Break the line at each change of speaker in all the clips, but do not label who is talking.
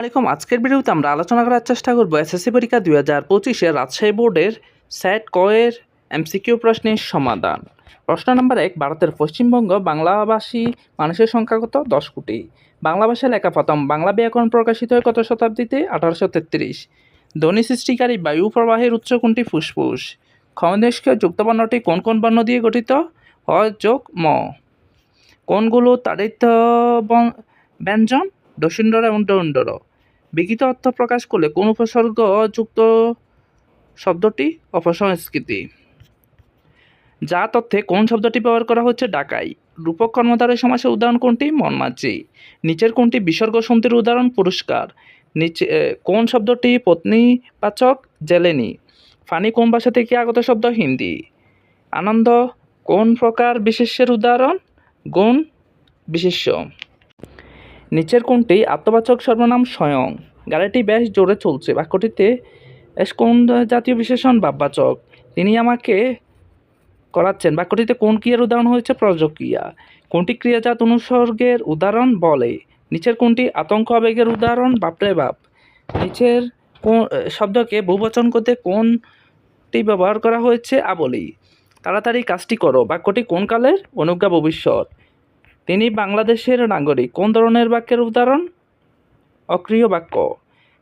আলাইকুম, আজকের ভিডিওতে আমরা আলোচনা করার চেষ্টা করব এসএসসি পরীক্ষা দুই হাজার পঁচিশে রাজশাহী বোর্ডের সেট কয়ের এমসিকিউ প্রশ্নের সমাধান। প্রশ্ন নম্বর এক, ভারতের পশ্চিমবঙ্গ বাংলাভাষী মানুষের সংখ্যা কত? দশ কোটি। বাংলা ভাষায় লেখা প্রথম, বাংলা ব্যাকরণ প্রকাশিত হয় কত শতাব্দীতে? আঠারোশো তেত্রিশ। ধ্বনি সৃষ্টিকারী বায়ু প্রবাহের উচ্চ কোনটি? ফুসফুস। ক্ষমদেশকে যুক্তবর্ণটি কোন কোন বর্ণ দিয়ে গঠিত? হয় যোগ, ম। কোনগুলো তাড়িত ব্যঞ্জন? দশিন্ডর এবং ডন্ডর বিকৃত অর্থ প্রকাশ করলে কোন উপসর্গ যুক্ত শব্দটি অপসংস্কৃতি। যা তথ্যে কোন শব্দটি ব্যবহার করা হচ্ছে ডাকাই রূপক কর্মধারের সমাসের উদাহরণ কোনটি? মনমাঝি নিচের কোনটি? বিসর্গ সন্ধির উদাহরণ? পুরস্কার। নিচে কোন শব্দটি? পত্নীবাচক? জেলেনি। ফানি কোন ভাষা থেকে আগত শব্দ? হিন্দি। আনন্দ? কোন প্রকার বিশেষ্যের উদাহরণ? গুণ? বিশেষ্য। নিচের কোনটি আত্মবাচক সর্বনাম স্বয়ং। গাড়িটি বেশ জোরে চলছে। বাক্যটিতে, এস কোন জাতীয় বিশেষণ ভাববাচক তিনি আমাকে করাচ্ছেন। বাক্যটিতে, কোন ক্রিয়ার উদাহরণ হয়েছে? প্রযোক্রিয়া কোনটি ক্রিয়াজাত অনুসর্গের উদাহরণ? বলে। নিচের কোনটি আতঙ্ক আবেগের উদাহরণ? বাপরে বাপ। নিচের কোন শব্দকে বহুবচন করতে কোনটি ব্যবহার করা হয়েছে? আবলি। তাড়াতাড়ি কাজটি করো। বাক্যটি কোন কালের? অনুজ্ঞা ভবিষ্যৎ। তিনি বাংলাদেশের নাগরিক। কোন ধরনের বাক্যের উদাহরণ? অক্রিয় বাক্য।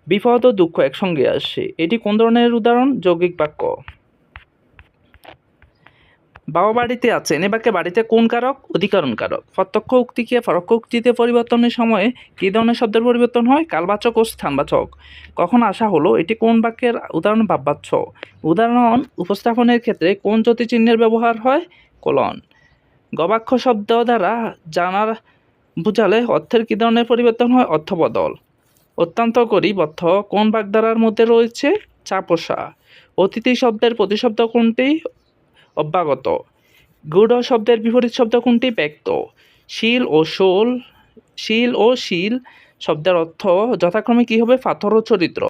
বিপদ ও দুঃখ একসঙ্গে আসে। এটি কোন ধরনের উদাহরণ? যৌগিক বাক্য। বাবা বাড়িতে আছেন। এ বাক্যে বাড়িতে কোন কারক? অধিকরণ কারক। প্রত্যক্ষ উক্তিকে পরোক্ষ উক্তিতে পরিবর্তনের সময়ে কী ধরনের শব্দের পরিবর্তন হয়? কালবাচক ও স্থানবাচক। কখন আসা হলো? এটি কোন বাক্যের উদাহরণ? ভাববাচ্য। উদাহরণ উপস্থাপনের ক্ষেত্রে কোন জ্যোতি চিহ্নের ব্যবহার হয়? কলন। গবাক্ষ শব্দ দ্বারা জানার বুঝালে অর্থের কী ধরনের পরিবর্তন হয়? অর্থবদল। অত্যন্ত গরিব অর্থ কোন বাগধারার মধ্যে রয়েছে? চাপোষা অতিথি শব্দের প্রতিশব্দ কোনটি? অব্যাগত। গূঢ় শব্দের বিপরীত শব্দ কোনটি? ব্যক্ত। শিল ও শোল শিল ও শিল শব্দের অর্থ যথাক্রমে কী হবে? পাথর ও চরিত্র।